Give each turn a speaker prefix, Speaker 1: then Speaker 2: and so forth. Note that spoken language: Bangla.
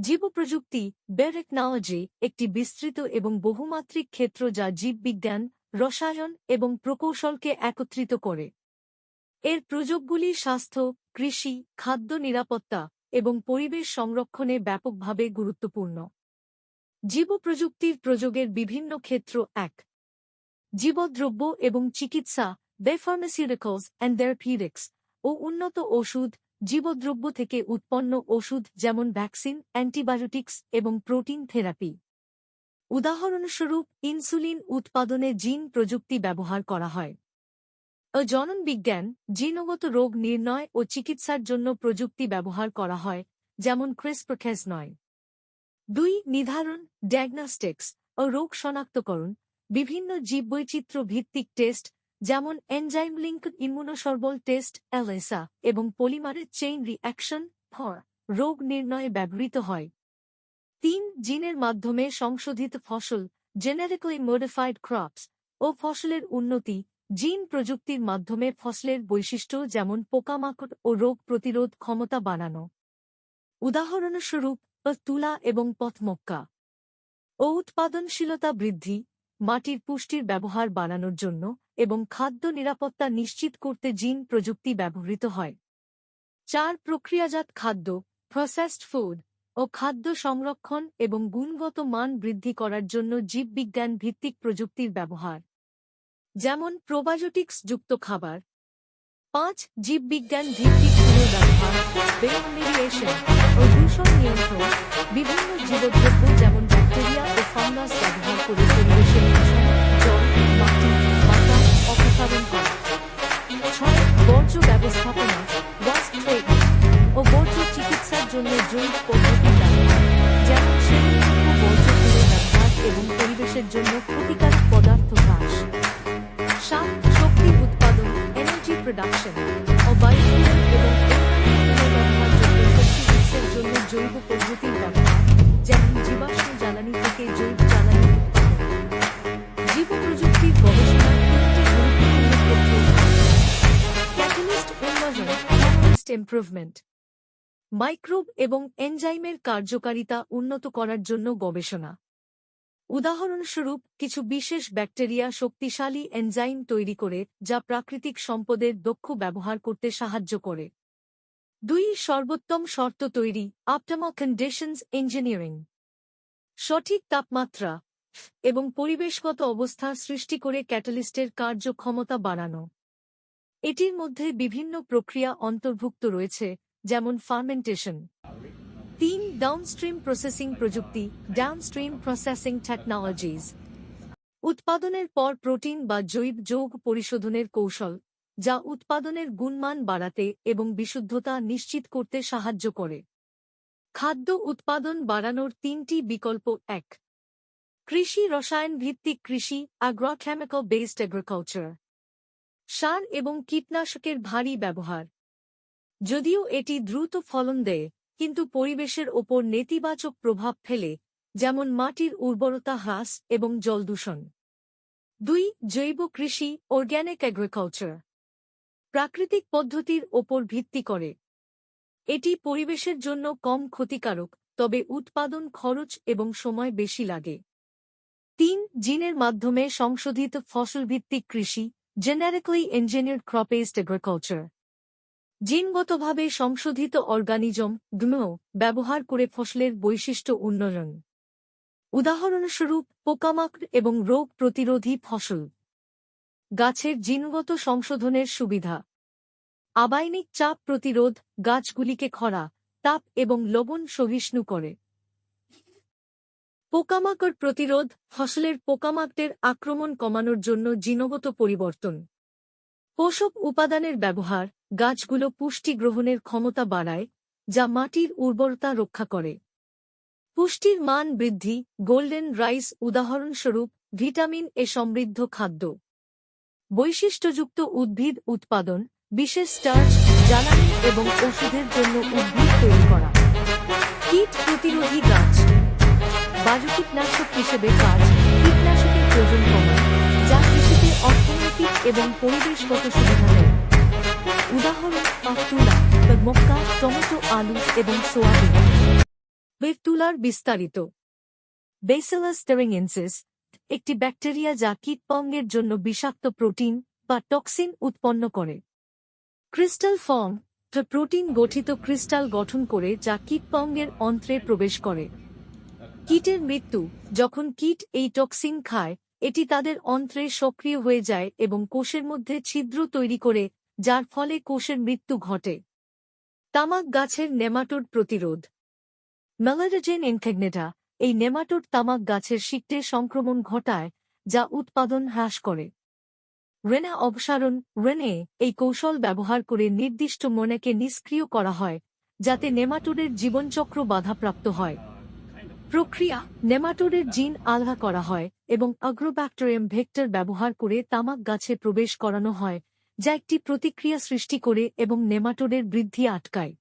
Speaker 1: জীবপ্রযুক্তি বেরেকনোলজি একটি বিস্তৃত এবং বহুমাত্রিক ক্ষেত্র যা জীববিজ্ঞান, রসায়ন এবং প্রকৌশলকে একত্রিত করে। এর প্রযোগগুলি স্বাস্থ্য, কৃষি, খাদ্য নিরাপত্তা এবং পরিবেশ সংরক্ষণে ব্যাপকভাবে গুরুত্বপূর্ণ। জীবপ্রযুক্তির প্রযোগের বিভিন্ন ক্ষেত্র এক। জীবদ্রব্য এবং চিকিৎসা বে ফার্মাসিউটিক্যালস অ্যান্ড থেরাপিউটিক্স ও উন্নত ওষুধ জীবদ্রব্য থেকে উৎপন্ন ওষুধ যেমন ভ্যাকসিন, অ্যান্টিবায়োটিক্স এবং প্রোটিন থেরাপি। উদাহরণস্বরূপ, ইনসুলিন উৎপাদনে জিন প্রযুক্তি ব্যবহার করা হয়। জনন বিজ্ঞান জিনগত রোগ নির্ণয় ও চিকিৎসার জন্য প্রযুক্তি ব্যবহার করা হয়, যেমন ক্রিসপ্রখ্যাস নয় দুই নির্ধারণ ডায়াগনস্টিক্স ও রোগ শনাক্তকরণ, বিভিন্ন জীববৈচিত্র্য ভিত্তিক টেস্ট যেমন enzyme link immunosorbent test ELISA এবং পলিমারের চেইন রিঅ্যাকশন ফর রোগ নির্ণয়ে ব্যবহৃত হয়। তিন, জিনের মাধ্যমে সংশোধিত ফসল জেনেরিক্যালি মডিফাইড ক্রপস ও ফসলের উন্নতি, জিন প্রযুক্তির মাধ্যমে ফসলের বৈশিষ্ট্য যেমন পোকামাকড় ও রোগ প্রতিরোধ ক্ষমতা বাড়ানো। উদাহরণস্বরূপ তুলা এবং পথমক্কা। ও উৎপাদনশীলতা বৃদ্ধি, মাটির পুষ্টির ব্যবহার বাড়ানোর জন্য এবং খাদ্য নিরাপত্তা নিশ্চিত করতে জিন প্রযুক্তি ব্যবহৃত হয়। চার, প্রক্রিয়াজাত খাদ্য প্রসেসড ফুড ও খাদ্য সংরক্ষণ এবং গুণগত মান বৃদ্ধি করার জন্য জীববিজ্ঞান ভিত্তিক প্রযুক্তির ব্যবহার। যেমন প্রোবায়োটিক্স যুক্ত খাবার। পাঁচ, জীববিজ্ঞান ভিত্তিক ব্যবহার ও দূষণ নিয়ন্ত্রণ, বিভিন্ন জীবদ্রব্য যেমন ব্যবস্থাপনা ওয়াস্ট ট্রেড ও বর্জ্য চিকিৎসার জন্য জৈব পদ্ধতি যেমন বর্জ্য ব্যবহার এবং পরিবেশের জন্য ক্ষতিকারক পদার্থ হ্রাস সাত শক্তি উৎপাদন এনার্জি প্রোডাকশন ও বায়োফুয়েল এবং শক্তি উৎসের জন্য জৈব পদ্ধতির ব্যবহার। ইমপ্রুভমেন্ট মাইক্রোব এবং এনজাইমের কার্যকারিতা উন্নত করার জন্য গবেষণা। উদাহরণস্বরূপ, কিছু বিশেষ ব্যাকটেরিয়া শক্তিশালী এনজাইম তৈরি করে, যা প্রাকৃতিক সম্পদের দক্ষ ব্যবহার করতে সাহায্য করে। দুই, সর্বোত্তম শর্ত তৈরি আপটামা কন্ডিশনস ইঞ্জিনিয়ারিং সঠিক তাপমাত্রা এবং পরিবেশগত অবস্থা সৃষ্টি করে ক্যাটালিস্টের কার্যক্ষমতা বাড়ানো। এটির মধ্যে বিভিন্ন প্রক্রিয়া অন্তর্ভুক্ত রয়েছে, যেমন ফার্মেন্টেশন তিন ডাউনস্ট্রিম প্রসেসিং প্রযুক্তি ডাউনস্ট্রিম প্রসেসিং টেকনোলজিজ উৎপাদনের পর প্রোটিন বা জৈব যোগ পরিশোধনের কৌশল, যা উৎপাদনের গুণমান বাড়াতে এবং বিশুদ্ধতা নিশ্চিত করতে সাহায্য করে। খাদ্য উৎপাদন বাড়ানোর তিনটি বিকল্প এক। কৃষি রসায়ন ভিত্তিক কৃষি অ্যাগ্রোকেমিক্যাল বেসড এগ্রিকালচার সার এবং কীটনাশকের ভারী ব্যবহার। যদিও এটি দ্রুত ফলন দেয়, কিন্তু পরিবেশের ওপর নেতিবাচক প্রভাব ফেলে, যেমন মাটির উর্বরতা হ্রাস এবং জলদূষণ দুই, জৈব কৃষি অর্গ্যানিক এগ্রিকালচার প্রাকৃতিক পদ্ধতির ওপর ভিত্তি করে। এটি পরিবেশের জন্য কম ক্ষতিকারক, তবে উৎপাদন খরচ এবং সময় বেশি লাগে। তিন, জিনের মাধ্যমে সংশোধিত ফসলভিত্তিক কৃষি জেনারিক্যালি ইঞ্জিনিয়ার্ড ক্রপেসড এগ্রিকালচার জিনগতভাবে সংশোধিত অর্গানিজম, গ্নো, ব্যবহার করে ফসলের বৈশিষ্ট্য উন্নয়ন। উদাহরণস্বরূপ, পোকামাকড় এবং রোগ প্রতিরোধী ফসল। গাছের জিনগত সংশোধনের সুবিধা। আবাইনিক চাপ প্রতিরোধ, গাছগুলিকে খরা, তাপ এবং লবণ সহিষ্ণু করে। পোকামাকড় প্রতিরোধ, ফসলের পোকামাকড়ের আক্রমণ কমানোর জন্য জিনগত পরিবর্তন। পোষক উপাদানের ব্যবহার, গাছগুলো পুষ্টি গ্রহণের ক্ষমতা বাড়ায়, যা মাটির উর্বরতা রক্ষা করে। পুষ্টির মান বৃদ্ধি, গোল্ডেন রাইস উদাহরণস্বরূপ ভিটামিন এ সমৃদ্ধ খাদ্য। বৈশিষ্ট্যযুক্ত উদ্ভিদ উৎপাদন, বিশেষ স্টার্চ, জ্বালানি এবং ওষুধের জন্য উদ্ভিদ তৈরি করা। কীট প্রতিরোধী গাছ। বায়ু কীটনাশক হিসেবে কাজ, কীটনাশকের প্রয়োজন কমায় যা কৃষিতে অর্থনৈতিক এবং পরিবেশগত সুবিধা দেয়। উদাহরণ পাতুলা মক্কা, টমেটো, আলু এবং সোয়াবিন। ওয়েভ তুলার বিস্তারিত। বেসেলাস টেরেঙ্গেন্সিস একটি ব্যাকটেরিয়া যা কীটপঙ্গের জন্য বিষাক্ত প্রোটিন বা টক্সিন উৎপন্ন করে। ক্রিস্টাল ফর্ম প্রোটিন গঠিত ক্রিস্টাল গঠন করে, যা কীটপঙ্গের অন্ত্রে প্রবেশ করে। কীটের মৃত্যু, যখন কীট এই টক্সিন খায়, এটি তাদের অন্ত্রে সক্রিয় হয়ে যায় এবং কোষের মধ্যে ছিদ্র তৈরি করে, যার ফলে কোষের মৃত্যু ঘটে। তামাক গাছের নেমাটোড প্রতিরোধ। মেলারোজেন ইনথেগনেটা এই নেমাটোড তামাক গাছের শিকটে সংক্রমণ ঘটায়, যা উৎপাদন হ্রাস করে। রেনা অবসারণ রেনে এই কৌশল ব্যবহার করে নির্দিষ্ট মনেকে নিষ্ক্রিয় করা হয়, যাতে নেমাটোডের জীবনচক্র বাধাপ্রাপ্ত হয়। প্রক্রিয়া নেমাটোডের জিন আলগা করা হয় এবং অগ্রোব্যাক্টোরিয়াম ভেক্টর ব্যবহার করে তামাক গাছে প্রবেশ করানো হয়, যা একটি প্রতিক্রিয়া সৃষ্টি করে এবং নেমাটোডের বৃদ্ধি আটকায়।